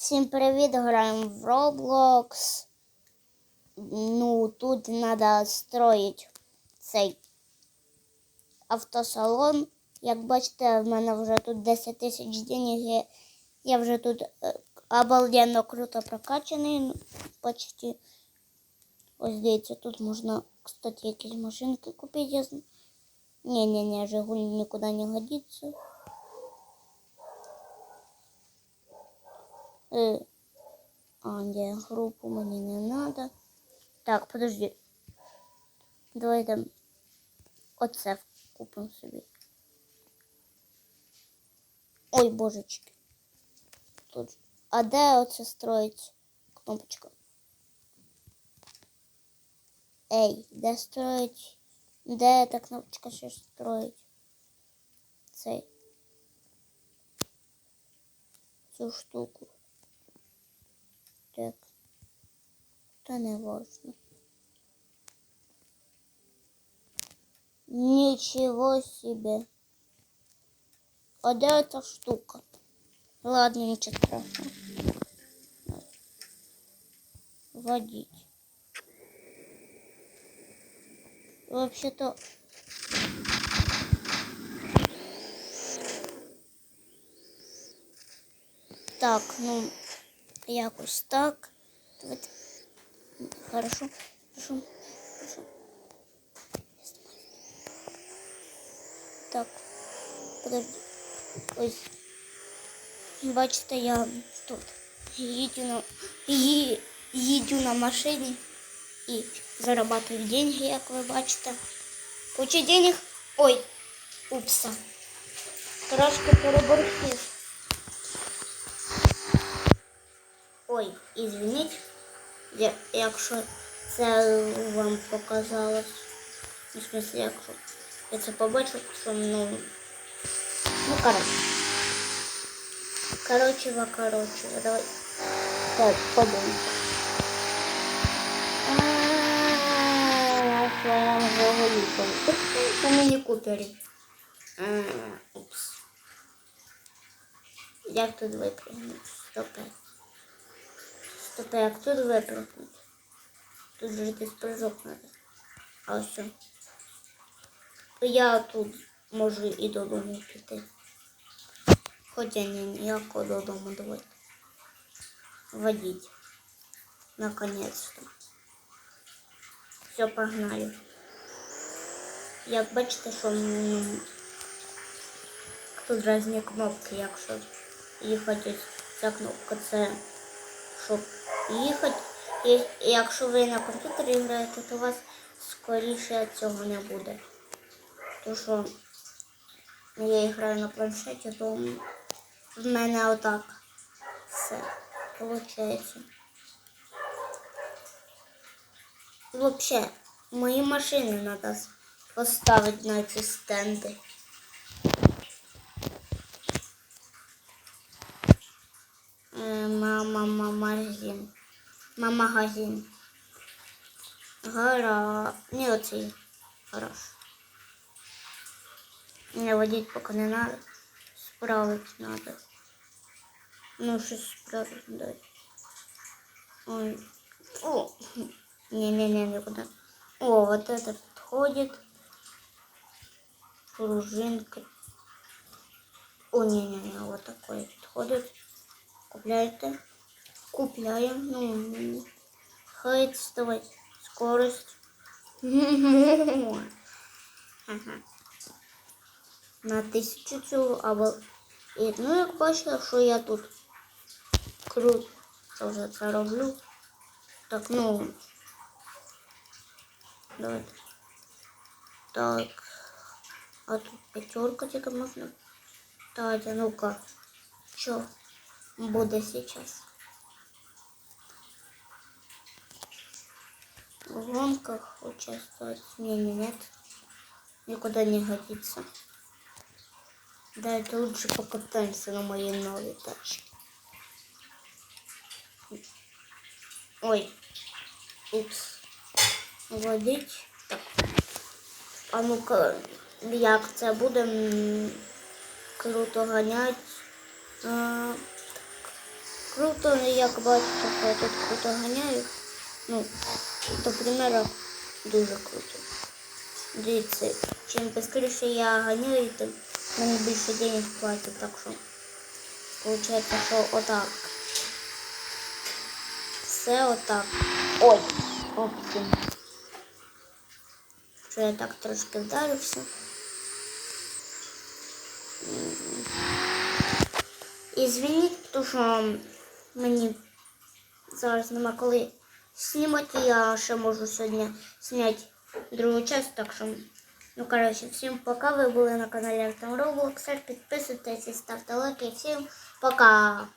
Всім привіт, граємо в Roblox. Ну, тут треба строїти цей автосалон. Як бачите, в мене вже тут 10 тисяч денег. Я, вже тут е, обалденно круто прокачаний. ну, Почти. Ось дивіться, тут можна, кстати, якісь машинки купити. Не-не-не, Жигуль никуда не годится. Э, а, не, группу мне не надо. Так, подожди. Давай там оце купим собі. Ой, божечки. Тут. А де оце строїть кнопочка? Ей, де строїть? Де та кнопочка ще строїть? Цей. Цю штуку. Так. Та не важно. Ничего себе. А де эта штука? Ладно, ничего страшного. Водить. Вообще-то... Так, ну, якось так. Давайте. Хорошо, хорошо, хорошо. Так, подожди. Ось. Бачите, я тут їду на, ї- їду на машині і зарабатываю деньги, як ви бачите. Куча денег. Ой, упса. Трошки переборщив. извиніть, я- якщо це вам показалось. Ну, в смысле, якщо я це побачив, що ну. Ну, коротше. Короче, ва, короче, ва, давай. Так, подумай. А, своєму Жигуліку. На міні-купері. А, Упс. Як тут випрыгнути? Стопе. Стопе, як тут випрыгнути? Тут же десь прыжок надо. А що? Я тут можу і додому піти. Хоча ні, ніякого додому давайте. Водіть. Наконец-то. Все, погнали. Як бачите, що тут різні кнопки, якщо їхати, ось ця кнопка це щоб їхати. І якщо ви на комп'ютері граєте, то у вас скоріше цього не буде. Тому що я граю на планшеті, то в мене отак все виходить. Взагалі, мої машини треба поставити на ці стенди. Мама, магазин. Гара. Не оцей. Гараж. Не водить поки не надо. Справить надо. Ну, щось справить дать. Ой. О. Не-не-не, никуда. О, вот это подходит. Пружинка. О, не-не-не, вот такой подходит. Купляете. Купляем. Ну, хай вставать. Скорость. Ага. На тисячу цього або. І, ну, як бачите, що я тут круто вже це роблю. Так, ну. Давайте. Так. А тут пятерка тільки можна. А ну-ка. Що буде сейчас? В гонках участвовать не, не, нет. Никуда не годится. Давайте лучше покатаемся на моей новой тачке. Ой. Упс. Водить. Так. А ну-ка, як це круто ганять. А, круто, як бачите, тут круто ганяю. Ну, до примеру, дуже круто. Дивіться, чим швидше я ганяю, тим мені більше денег платять, так що виходить, що отак. Все отак. Ой, оптим. Що я так трошки вдарився. І звініть, тому що мені зараз нема коли снимать. Я ще можу сегодня снять другую часть. Так что, ну, короче, всем пока. ви були на каналі Артем Роблоксер. Підписуйтесь, ставте лайки. Всім пока.